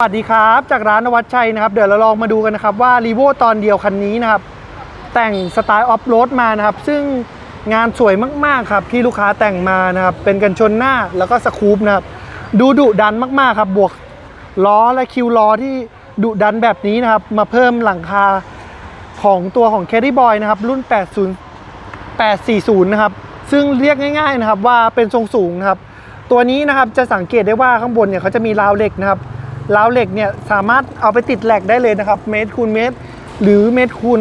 สวัสดีครับ จากร้านนวัดชัยนะครับ เดี๋ยวเราลองมาดูกันนะครับว่ารีโวตอนเดียวคันนี้นะครับ แต่งสไตล์ออฟโรดมานะครับ ซึ่งงานสวยมากๆครับ ที่ลูกค้าแต่งมานะครับ เป็นกันชนหน้าแล้วก็สคูปนะครับ ดูดุดันมากๆครับบวกล้อและคิวล้อที่ดุดันแบบนี้นะครับ มาเพิ่มหลังคาของตัวของ c a r r y Boy นะครับ รุ่น 80 840 นะครับ ซึ่งเรียกง่าย ๆนะครับว่าเป็นทรงสูงนะครับ ตัวนี้นะครับจะสังเกตได้ว่าข้างบนเนี่ยเขาจะมีราวเหล็กนะครับ ราวเหล็กเนี่ยสามารถเอาไปติดแหลกได้เลยนะครับเมตรคูณเมตร หรือเมตรคูณ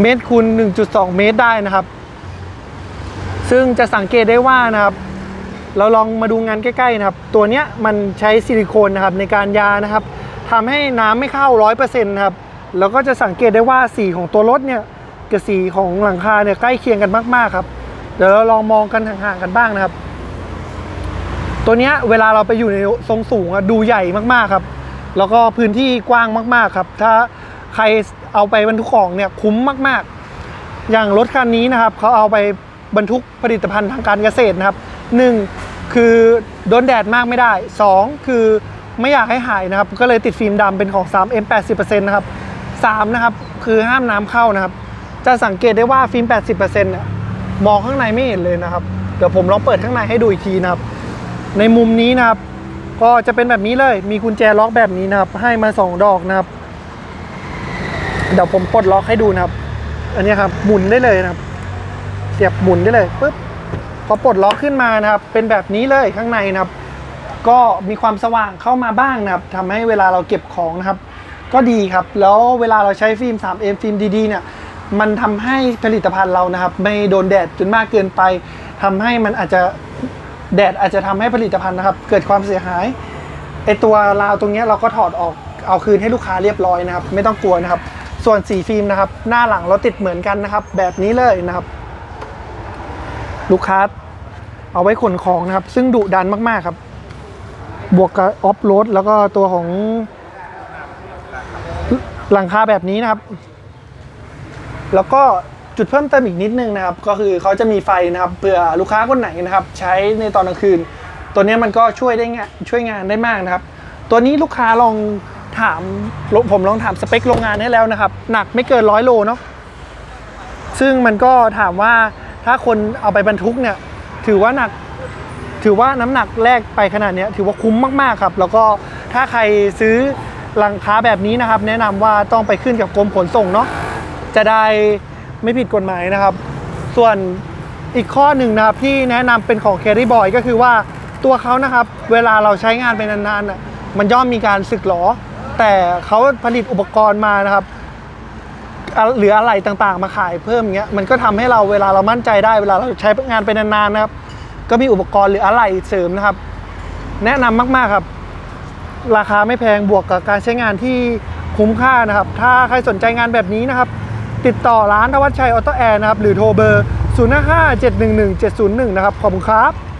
เมตรคูณ1.2 เมตรได้นะครับ ซึ่งจะสังเกตได้ว่านะครับ เราลองมาดูงานใกล้ๆนะครับ ตัวเนี้ยมันใช้ซิลิโคนนะครับในการยานะครับทำให้น้ำไม่เข้า 100%นะครับแล้วก็จะสังเกตได้ว่าสีของตัวรถเนี่ยกับสีของหลังคาเนี่ยใกล้เคียงกันมากๆครับ เดี๋ยวเราลองมองกันห่างๆกันบ้างนะครับ ตัวเนี้ยเวลาเราไปอยู่ในทรงสูงอะดูใหญ่มากๆครับ แล้วก็พื้นที่กว้างมากๆครับ ถ้าใครเอาไปบรรทุกของเนี่ยคุ้มมากๆ อย่างรถคันนี้นะครับเขาเอาไปบรรทุกผลิตภัณฑ์ทางการเกษตรนะครับหนึ่งคือโดนแดดมากไม่ได้สองคือไม่อยากให้หายนะครับ ก็เลยติดฟิล์มดำเป็นของ 3M 80%นะครับสามนะครับคือห้ามน้ำเข้านะครับ จะสังเกตได้ว่าฟิล์ม 80%เนี่ยมองข้างในไม่เห็นเลยนะครับ เดี๋ยวผมลองเปิดข้างในให้ดูอีกทีนะครับ ในมุมนี้นะครับ ก็จะเป็นแบบนี้เลย มีกุญแจล็อกแบบนี้นะครับ ให้มาสองดอกนะครับ เดี๋ยวผมปลดล็อกให้ดูนะครับ อันนี้ครับ หมุนได้เลยนะครับ เสียบหมุนได้เลยปุ๊บ พอปลดล็อกขึ้นมานะครับ เป็นแบบนี้เลยข้างในนะครับ ก็มีความสว่างเข้ามาบ้างนะครับทำให้เวลาเราเก็บของนะครับ ก็ดีครับ แล้วเวลาเราใช้ฟิล์ม 3M ฟิล์มดีๆเนี่ย มันทำให้ผลิตภัณฑ์เรานะครับ ไม่โดนแดดจนมากเกินไปทำให้มันอาจจะ แดดอาจจะทำให้ผลิตภัณฑ์นะครับ เกิดความเสียหายไอตัวราวตรงนี้เราก็ถอดออกเอาคืนให้ลูกค้าเรียบร้อยนะครับ ไม่ต้องกลัวนะครับ ส่วนสีฟิล์มนะครับ หน้าหลังเราติดเหมือนกันนะครับ แบบนี้เลยนะครับ ลูกค้าเอาไว้ขนของนะครับ ซึ่งดุดันมากๆครับ บวกกับออฟโรดแล้วก็ตัวของหลังคาแบบนี้นะครับ แล้วก็ จุดเพิ่มเติมอีกนิดนึงนะครับ ก็คือเขาจะมีไฟนะครับเผื่อลูกค้าคนไหนนะครับ ใช้ในตอนกลางคืน ตัวนี้มันก็ช่วยได้งานช่วยงานได้มากนะครับ ตัวนี้ลูกค้าลองถามผมลองถามสเปคโรงงานให้แล้วนะครับ หนักไม่เกินร้อยโลเนาะซึ่งมันก็ถามว่าถ้าคนเอาไปบรรทุกเนี่ยถือว่าหนักถือว่าน้ำหนักแรกไปขนาดนี้ถือว่าคุ้มมากๆครับ แล้วก็ถ้าใครซื้อหลังค้าแบบนี้นะครับ แนะนำว่าต้องไปขึ้นกับกรมขนส่งเนาะจะได้ ไม่ผิดกฎหมายนะครับ ส่วนอีกข้อหนึ่งนะครับที่แนะนำเป็นของ Carry Boy ก็คือว่าตัวเขานะครับเวลาเราใช้งานไปนานๆน่ะมันย่อมมีการสึกหรอ แต่เขาผลิตอุปกรณ์มานะครับหรืออะไรต่างๆ มาขายเพิ่มอย่างเงี้ยมันก็ทำให้เราเวลาเรามั่นใจได้เวลาเราใช้งานไปนานๆนะครับ ก็มีอุปกรณ์หรืออะไรเสริมนะครับ แนะนำมากๆครับ ราคาไม่แพงบวกกับการใช้งานที่คุ้มค่านะครับ ถ้าใครสนใจงานแบบนี้นะครับ ติดต่อร้านทวัชชัยออโต้แอร์นะครับหรือโทรเบอร์ 0 5 5 7 1 1 7 0 1 นะครับขอบคุณครับ